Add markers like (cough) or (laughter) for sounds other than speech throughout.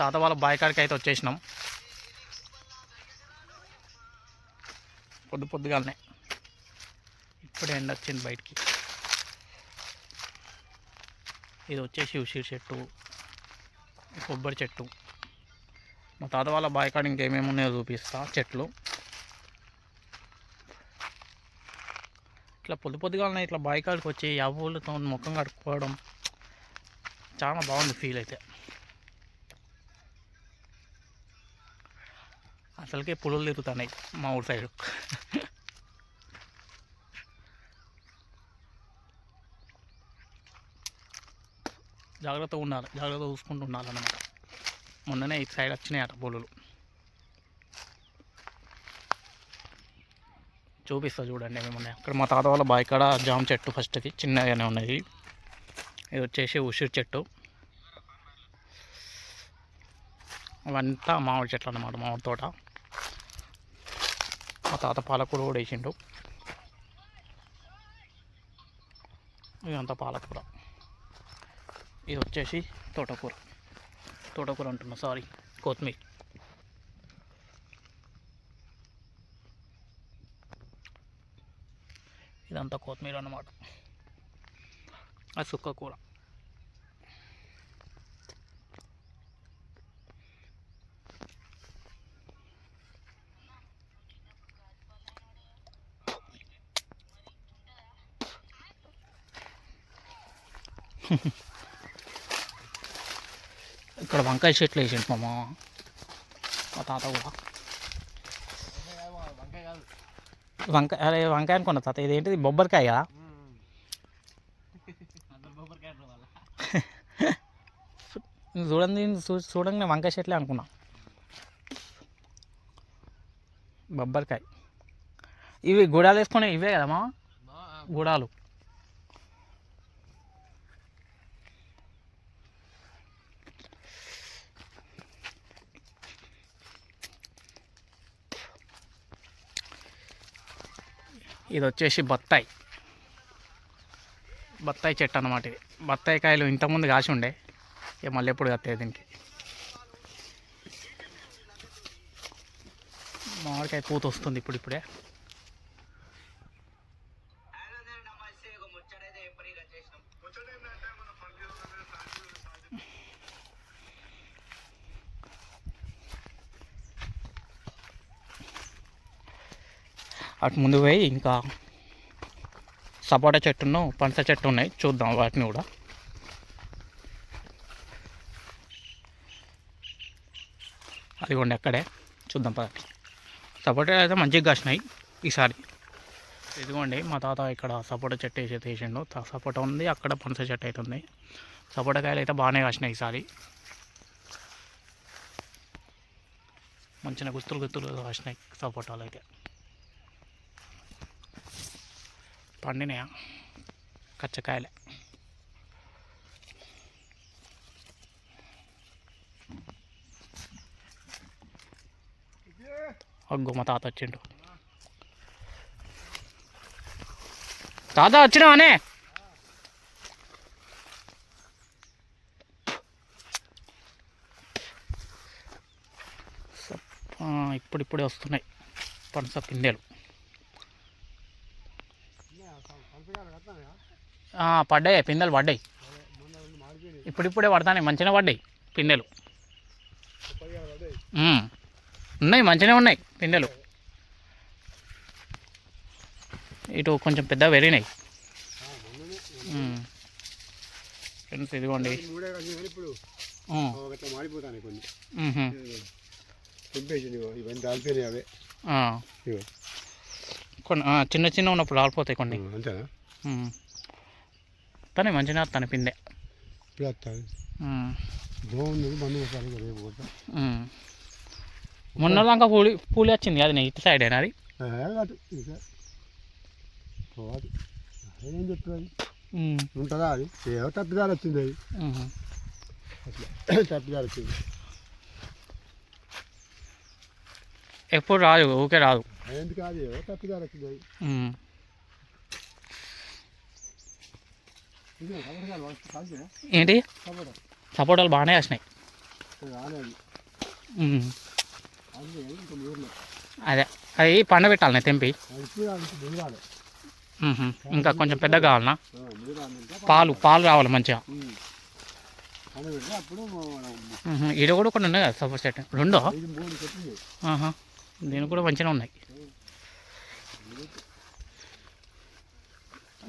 తాత వాళ్ళ బాయికాడికి అయితే వచ్చేసినాం. పొద్దు పొద్దుగాలనే. ఇప్పుడే ఎండ వచ్చింది బయటికి. ఇది వచ్చేసి ఉసిరి చెట్టు కొబ్బరి చెట్టు. మా తాత వాళ్ళ బాయికాడ ఇంకేమేమి ఉన్నాయో చూపిస్తా చెట్లు. ఇట్లా పొద్దు పొద్దుగాలనే ఇట్లా బాయికాడికి వచ్చి ఎవరితో ముఖం కడుక్కోవడం చాలా బాగుంది ఫీల్ అయితే. అసలుకే పులులు తిరుగుతున్నాయి మా ఊరి సైడు. జాగ్రత్తగా ఉండాలి జాగ్రత్త చూసుకుంటూ ఉండాలన్నమాట. మొన్ననే ఇటు సైడ్ వచ్చినాయి అట పులులు. చూపిస్తా చూడండి ఏమేమి అక్కడ మా తాత వాళ్ళ బావి కాడ జామ చెట్టు ఫస్ట్కి చిన్నగానే ఉన్నది. ఇది వచ్చేసి ఉసిరి చెట్టు. అవంతా మామిడి చెట్లు అన్నమాట మామిడి తోట. మా తాత పాలకూర కూడా వేసిండు. ఇదంతా పాలకూర. ఇది వచ్చేసి తోటకూర. తోటకూర అంటున్నా సారీ కొత్తిమీర. ఇదంతా కొత్తిమీర అన్నమాట. అది సుక్క కూర. ఇక్కడ వంకాయ చెట్లు వేసిండు మా మామ. మా తాత కూడా. వంకాయ అరే వంకాయ అనుకున్నా తాత. ఇదేంటిది? బొబ్బరికాయ కదా? (laughs) చూడండి చూడంగానే వంకాయ చెట్లే అనుకున్నా. బొబ్బరికాయ. ఇవి గుడాలు వేసుకునే ఇవే కదా మా గుడాలు. ఇది వచ్చేసి బత్తాయి. బత్తాయి చెట్టు అన్నమాట ఇది. బత్తాయి కాయలు ఇంతకుముందు కాసి ఉండే. ఇక మళ్ళీ ఎప్పుడు కత్తాయి దీనికి. మామిడికాయ పూత వస్తుంది ఇప్పుడు ఇప్పుడే. అటు ముందు పోయి ఇంకా సపోటా చెట్టును పనస చెట్టు ఉన్నాయి. చూద్దాం వాటిని కూడా. అదిగోండి అక్కడే. చూద్దాం పదండి సపోటా అయితే మంచిగా కాసినాయి ఈసారి. ఇదిగోండి మా తాత ఇక్కడ సపోటా చెట్టు వేసి వేసిండు. సపోటా ఉంది అక్కడ పనస చెట్టు అయితే ఉంది. సపోటా కాయలు అయితే బాగానే కాసినాయి ఈసారి. మంచిగా గుత్తులు గుత్తులు కాసినాయి సపోటాలు అయితే. పండినాయా? కచ్చకాయలే. అగ్గో మా తాత వచ్చిండు. తాత వచ్చినావానే ఆ, ఇప్పుడిప్పుడే వస్తున్నాయి పనస పిందెలు ఆ, పడ్డాయి పిందెలు పడ్డాయి. ఇప్పుడిప్పుడే పడతాయి మంచిగా పడ్డాయి పిందెలు. ఉన్నాయి మంచిగానే ఉన్నాయి పిందెలు. ఇటు కొంచెం పెద్ద పెరిగినాయి. ఫ్రెండ్స్ ఇదిగోండి. కొన్ని చిన్న చిన్న ఉన్నప్పుడు రాలిపోతాయి కొన్ని. అంతేనా? ఉమ్. తనే మంచిగా తన పిందె ఇప్పుడు వస్తాను ఉమ్. బాగుంది మందు ఒకసారి రేపు. మొన్న దాకా పూలి పూలి వచ్చింది అది ఇటు సైడ్ అయినా అది? ఏం చెప్తుంది. ఉంటుందా అది? ఏదో తప్పిదారు వచ్చింది అది. తప్పిదారు వచ్చింది. ఎప్పుడు రాదు ఊకే రాదు. ఎందుకు అది ఏదో తప్పిదారు వచ్చింది అది ఉమ్. ఇదే కబడ్డీ కాదు, కాల్చినా? ఏంటి? సపోటాలు బాగానే వచ్చినాయి. అదే అదే అవి పండబెట్టాలనే తెంపి. ఇంకా కొంచెం పెద్దగా కావాలనా? పాలు పాలు రావాలి మంచిగా. ఈడ కూడా కొన్ని ఉన్నాయి కదా సపోజ్ సెట్? రెండో? దీని కూడా మంచిగా ఉన్నాయి.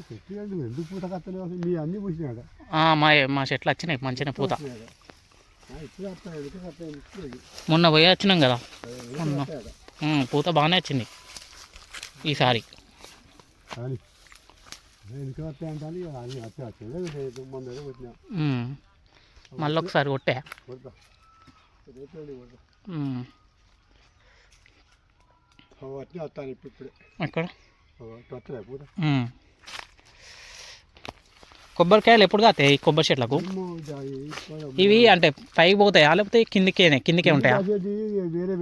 చెట్లు ఎందుకు పూత కత్తలేవు అసలు? మీ అన్నీ పూసినాడు. ఆ, మా మా చెట్లు వచ్చినాయి మంచిగా పూత. ఇప్పుడు వస్తాయి ఎందుకు వస్తాయి ఎందుకు మొన్న పోయి వచ్చినాం కదా. ఉమ్, పూత బాగానే వచ్చింది. ఈసారి. కానీ ఎందుకు వస్తాయి అంటే అని అన్నీ వస్తాయి వస్తాయి మొన్న ఏదో వచ్చినా ఉమ్. మళ్ళీ ఒకసారి కొట్టే. కొడతా. రేపు కొడతా. ఉమ్. వచ్చి వస్తాను ఇప్పుడు ఇప్పుడే ఎక్కడ వస్తాయి పూత? ఉమ్. కొబ్బరికాయలు ఎప్పుడు కాస్తాయి ఈ కొబ్బరి చెట్లకు. ఇవి అంటే పైకి పోతాయా లేకపోతే కిందికేనే కిందికే ఉంటాయా? వేరే.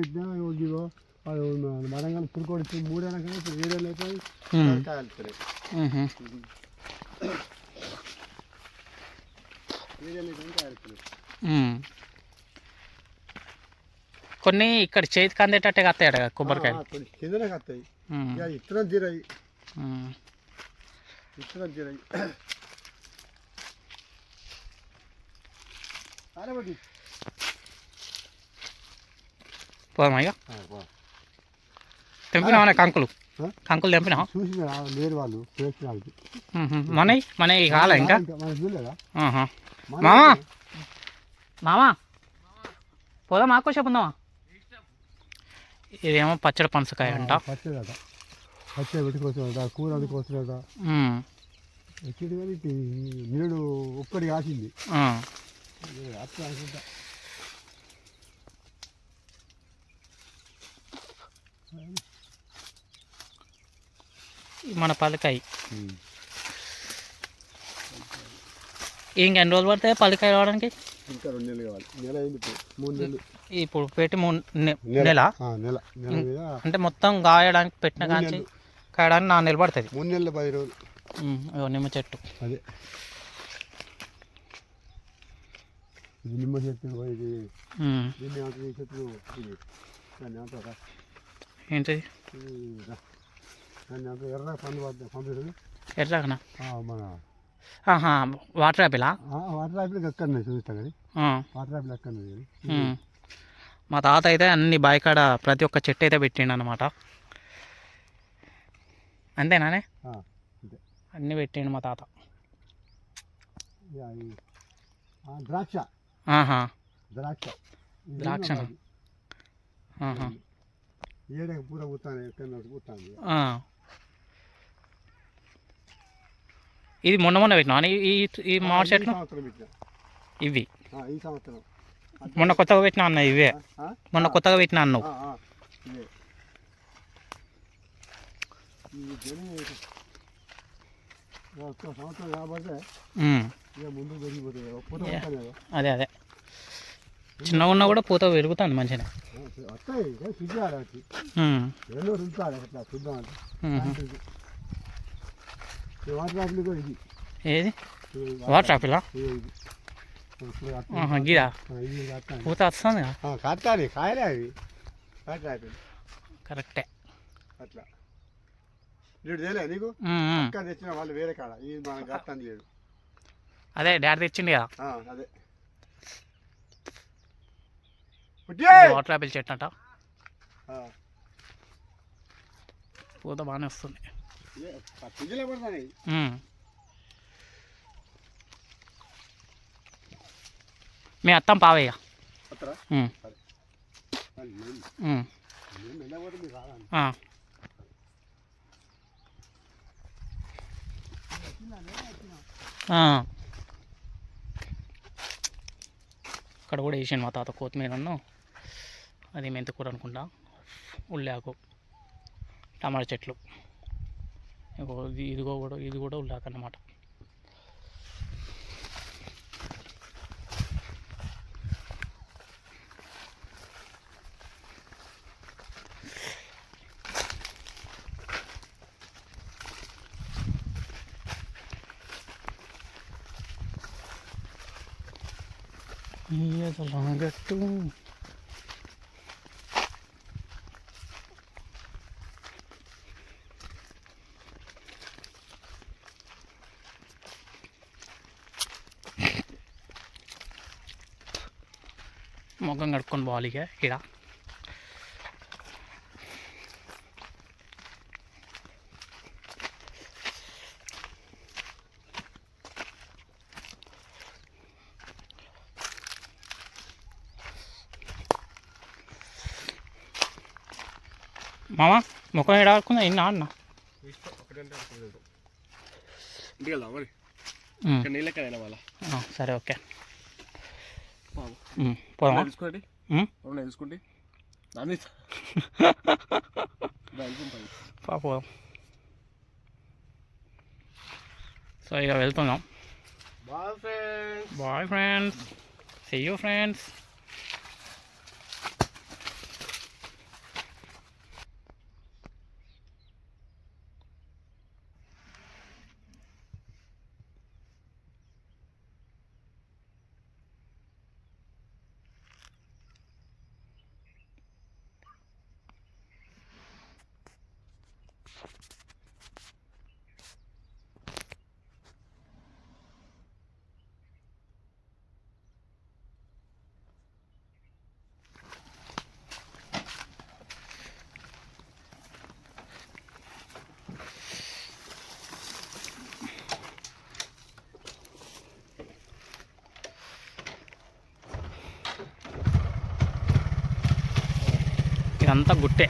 కొన్ని ఇక్కడ చేతికి అందేటట్టే కాస్తాయట కదా కొబ్బరికాయలు. కిందనే కత్తాయి తీరాయి తీరాయి పోదామా ఇక కంకులు? కంకులు తెంపినా లేరు వాళ్ళు మనవి మనవి కాలే ఇంకా మన. మన- మామా మామా పోదామా ఆకోసేపు ఉందామా ఇదేమో పచ్చడి పనసకాయ అంట పచ్చడి పెట్టుకోవచ్చుట కూర అందుకోవచ్చుట ఉమ్. వచ్చేది కానీ ఇది నీడు ఒక్కటి కాసింది అట్లా అనుకుంటా మన పలకాయ ఇంకెన్ని రోజులు పడతాయి పలకాయ రావడానికి? ఇంకా రెండు నెలలు కావాలి. నెల అయింది ఇప్పుడు. మూడు నెలలు. ఇప్పుడు పెట్టి మూడు నెల. నెల? అంటే మొత్తం గాయడానికి పెట్టిన నెలలు. కాయడానికి నాలుగు నెలలు పడుతుంది మూడు నెలల పది రోజులు. నిమ్మ చెట్టు. అదే ఇది నిమ్మ చెట్టు ఇది. దీన్ని చెట్టు ఇది దాన్ని. దాన్ని ఎర్ర పండు మన వాటర్ యాపిలా వాటర్. వాటర్. మా తాత అయితే అన్ని బాయికాడ ప్రతి ఒక్క చెట్టు అయితే పెట్టిండు అనమాట అంతేనానే అన్ని పెట్టిండు మా తాత ఆ, ద్రాక్ష. ద్రాక్ష. ఏడకి పూర పూతాను ఎక్కడ. ఇది మొన్న మొన్న పెట్టినా ఈ ఈ- మామిడి చెట్లు ఇవి. ఈ సంవత్సరం. మొన్న కొత్తగా పెట్టినా అన్న ఇవే. మొన్న కొత్తగా పెట్టినా అన్నావు. సంవత్సరం కాబట్టి అదే అదే. చిన్నగా ఉన్నా కూడా పూత పెరుగుతుంది మంచిగా ఏది? వాటర్ ఆపిలా గిరా. పూత వస్తుంది కట్టాలి కాయలే అవి కరెక్టే అట్లా. నీకు? తెచ్చిన వాళ్ళు వేరే కాడ. ఇది మన గట్టని లేదు. అదే డాడీ తెచ్చిండు కదా. ఆ, వాటర్ ఆపిల్ చెట్టు అంట. ఆ, పూత బాగానే వస్తుంది. ఆ. మీ అత్తం పావయ్య. వస్తారా ఇక్కడ కూడా వేసాను మా తాత కొత్తిమీరను అది మెంతికూర అనుకుంటా. ఉల్లాకు టమాటా చెట్లు. ఇదిగో ఇది ఇదిగో కూడా ఇది కూడా ఉల్లాకు అన్నమాట గట్టు ముఖం కడుక్కొని పోవాలి ఇక ఇక్కడ మామ ముఖం ఎడ ఆడుకుందా ఇన్నా అన్న ఇంటికి వెళ్దాం మరి ఉమ్, ఇక్కడ నీళ్ళ ఎక్కడైనా వాళ్ళ ఆ, సరే ఓకే ఉమ్, పోదామా తీసుకోండి ఉమ్, అవునా తీసుకోండి నాన్న వెళ్తుంటాను పా పోదాం సో ఇక వెళ్తున్నాం bye friends bye friends see you friends అంతా గుట్టే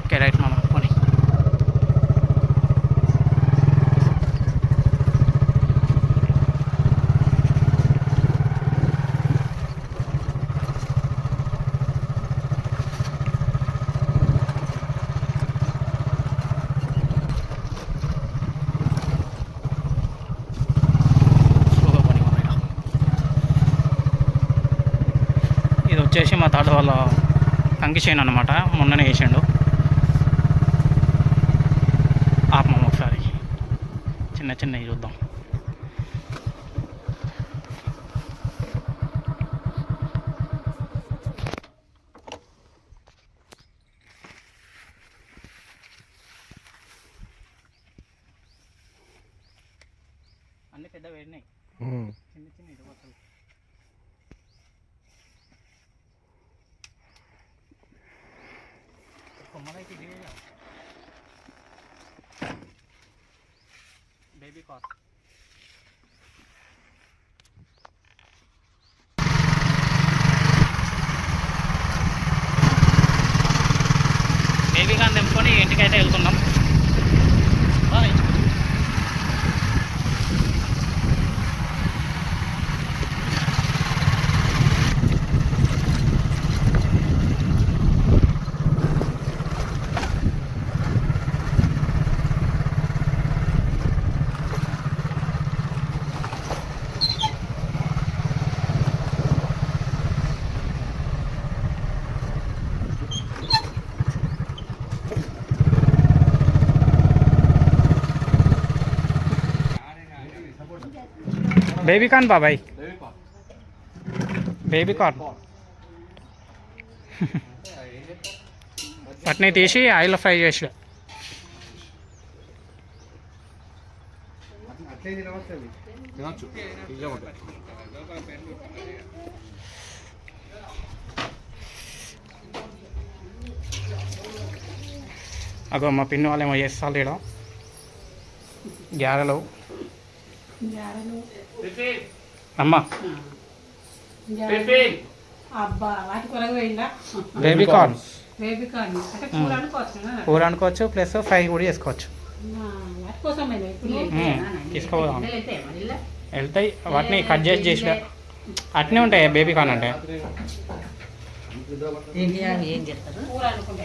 ఓకే రైట్ మనం పోనీ స్లోగా పోనీ మనం ఇక. ఇది వచ్చేసి మా తాత వాళ్ళ కంకి చేను అనమాట మొన్ననే వేసిండు. ఆపమం ఒకసారి. చిన్న చిన్నవి చూద్దాం. అన్ని పెద్ద వేడినాయి చిన్న చిన్న ఇటువతలు కొమ్మలైతే ఇదే బేబీ కార్ బేబీ కార్ తెంపుకొని ఇంటికైతే వెళ్తున్నాం బాయ్ బేబీ కార్న్ బాబాయ్ బేబీ కార్న్ వాటిని తీసి ఆయిల్ ఫ్రై చేసి. అగో మా పిన్ని వాళ్ళు ఏమో చేస్తారు ఇక్కడ గ్యారెలు. అమ్మ. అబ్బా వాటి కొరకు పోయిందా? బేబీ కార్న్ బేబీ కార్న్ అంటే కూర అనుకోవచ్చు కదా? కూర అనుకోవచ్చు ప్లస్ ఫ్రై కూడా చేసుకోవచ్చు. లేదు. మ్మ్. తీసుకోపోదాం వెళ్తాయా వాటిని కట్ చేసి చేసి అట్నే ఉంటాయి బేబీ కార్న్ అంటే? ఏం చేస్తారు? కూర. అనుకుంటా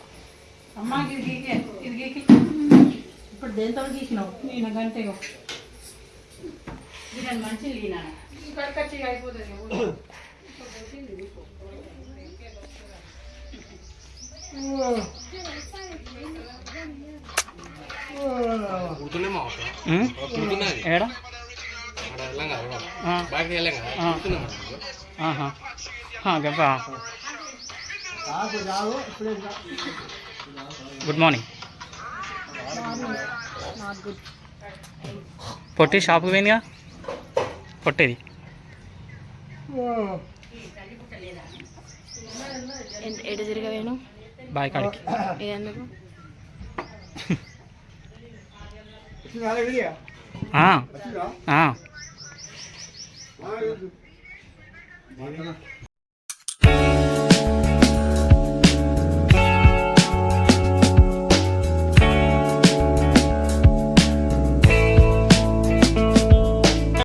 అమ్మ ఇది గీకే ఇది గీకి ఇప్పుడు దేంతో గీసినావు నేను గంటే ఇది మంచి లీనా కడకచ్చి అయిపోతుంది కుడుతున్నామో అవసరం ఉమ్? కుడుతున్నది ఏడా ఆడ వెళ్ళాం గుడ్ మార్నింగ్ పొట్టి షాప్కి పోయిందిగా? పొట్టేది. ఎటు తిరగవేను బాయ్ కాడికి. ఆ,